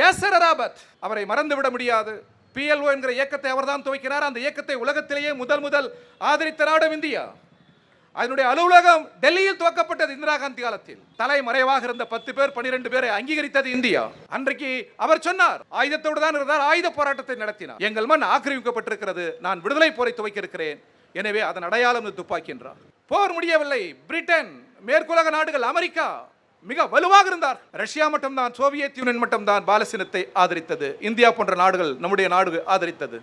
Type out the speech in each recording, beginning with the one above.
Acer Arafat அவரை மறந்துவிட முடியாது. பிஎல்ஓ என்கிற இயக்கத்தை அவர்தான் துவைக்கிறார் அந்த இயக்கத்தை உலகத்திலேயே முதல் முதல் ஆதரித்த நாடும் இந்தியா. அதனுடைய அலுவலகம் டெல்லியில் துவக்கப்பட்டது இந்திரா காந்தி காலத்தில். தலைமறைவாக இருந்த பத்து பேர் பனிரெண்டு பேரை அங்கீகரித்தது இந்தியா. அன்றைக்கு அவர் சொன்னார் ஆயுதத்தோடு தான் இருந்தார் ஆயுத போராட்டத்தை நடத்தினார். எங்கள் மண் ஆக்கிரமிக்கப்பட்டிருக்கிறது. நான் விடுதலை போரை துவைக்க இருக்கிறேன். எனவே அதன் அடையாளம் துப்பாக்கி என்றார் போர் முடியவில்லை. பிரிட்டன் மேற்குலக நாடுகள் அமெரிக்கா மிக வலுவாக இருந்தார். ரஷ்யா மட்டும்தான் சோவியத் யூனியன் மட்டும்தான் பாலஸ்தீனத்தை ஆதரித்தது. இந்தியா போன்ற நாடுகள் நம்முடைய நாடு ஆதரித்தது.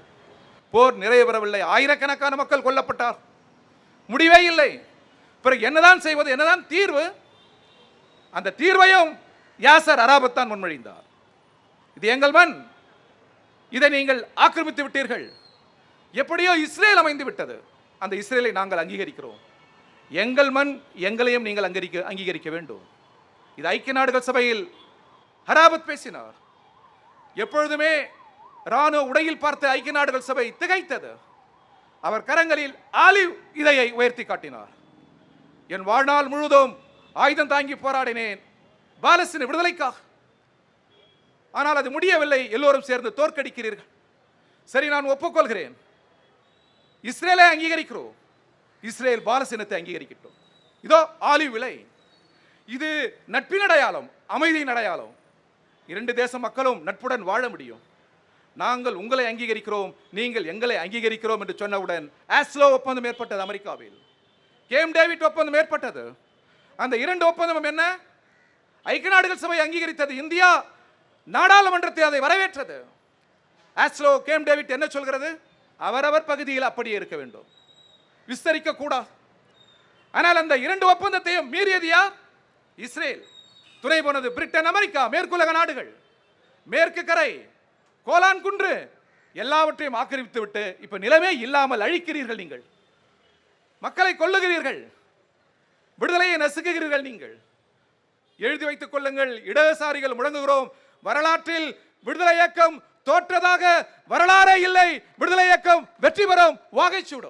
போர் நிறைய பெறவில்லை ஆயிரக்கணக்கான மக்கள் கொல்லப்பட்டார். முடிவே இல்லை. பிறகு என்னதான் செய்வது என்னதான் தீர்வு? அந்த தீர்வையும் யாசர் அராபத்தான் முன்மொழிந்தார். இது எங்கள் மண். இதை நீங்கள் ஆக்கிரமித்து விட்டீர்கள். எப்படியோ இஸ்ரேல் அமைந்து விட்டது. அந்த இஸ்ரேலை நாங்கள் அங்கீகரிக்கிறோம். எங்கள் மண் எங்களையும் நீங்கள் அங்கீகரிக்க அங்கீகரிக்க வேண்டும். இது ஐக்கிய நாடுகள் சபையில் ஹராபத் பேசினார். எப்பொழுதுமே ராணுவ உடையில் பார்த்த ஐக்கிய நாடுகள் சபை திகைத்தது. அவர் கரங்களில் ஆலிவ் இதையை உயர்த்தி காட்டினார். என் வாழ்நாள் முழுவதும் ஆயுதம் தாங்கி போராடினேன். பாலஸ்தீன விடுதலைக்காக. ஆனால் அது முடியவில்லை. எல்லோரும் சேர்ந்து தோற்கடிக்கிறீர்கள். சரி நான் ஒப்புக்கொள்கிறேன். இஸ்ரேலை அங்கீகரிக்கிறோம். இஸ்ரேல் பாலஸ்தீனத்தை அங்கீகரிக்கட்டும். இதோ ஆலிவ் விலை இது நட்பின் அடையாளம் அமைதியின் அடையாளம். இரண்டு தேச மக்களும் நட்புடன் வாழ முடியும். நாங்கள் உங்களை அங்கீகரிக்கிறோம் நீங்கள் எங்களை அங்கீகரிக்கிறோம் என்று சொன்னவுடன் ஆஸ்லோ ஒப்பந்தம் ஏற்பட்டது அமெரிக்காவில். கேம் டேவிட் ஒப்பந்தம் ஏற்பட்டது. அந்த இரண்டு ஒப்பந்தமும் என்ன? ஐக்கிய நாடுகள் சபை அங்கீகரித்தது. இந்தியா நாடாளுமன்றத்தை அதை வரவேற்றது. ஆஸ்லோ கேம் டேவிட் என்ன சொல்கிறது? அவரவர் பகுதியில் அப்படியே இருக்க வேண்டும். விஸ்தரிக்க கூடாது ஆனால் அந்த இரண்டு ஒப்பந்தத்தையும் மீறியது யார்? இஸ்ரேல். துணை போனது பிரிட்டன் அமெரிக்கா மேற்குலக நாடுகள். மேற்கு கரை கோலான் குன்று எல்லாவற்றையும் ஆக்கிரமித்து விட்டு இப்ப நிலமே இல்லாமல் அழிக்கிறீர்கள் நீங்கள். மக்களை கொல்லுகிறீர்கள். விடுதலையை நசுக்குகிறீர்கள் நீங்கள். எழுதி வைத்துக் கொள்ளுங்கள் இடதுசாரிகள் முழங்குகிறோம். வரலாற்றில் விடுதலை இயக்கம் தோற்றதாக வரலாறே இல்லை. விடுதலை இயக்கம் வெற்றி பெறும். வாகைச்சூடும்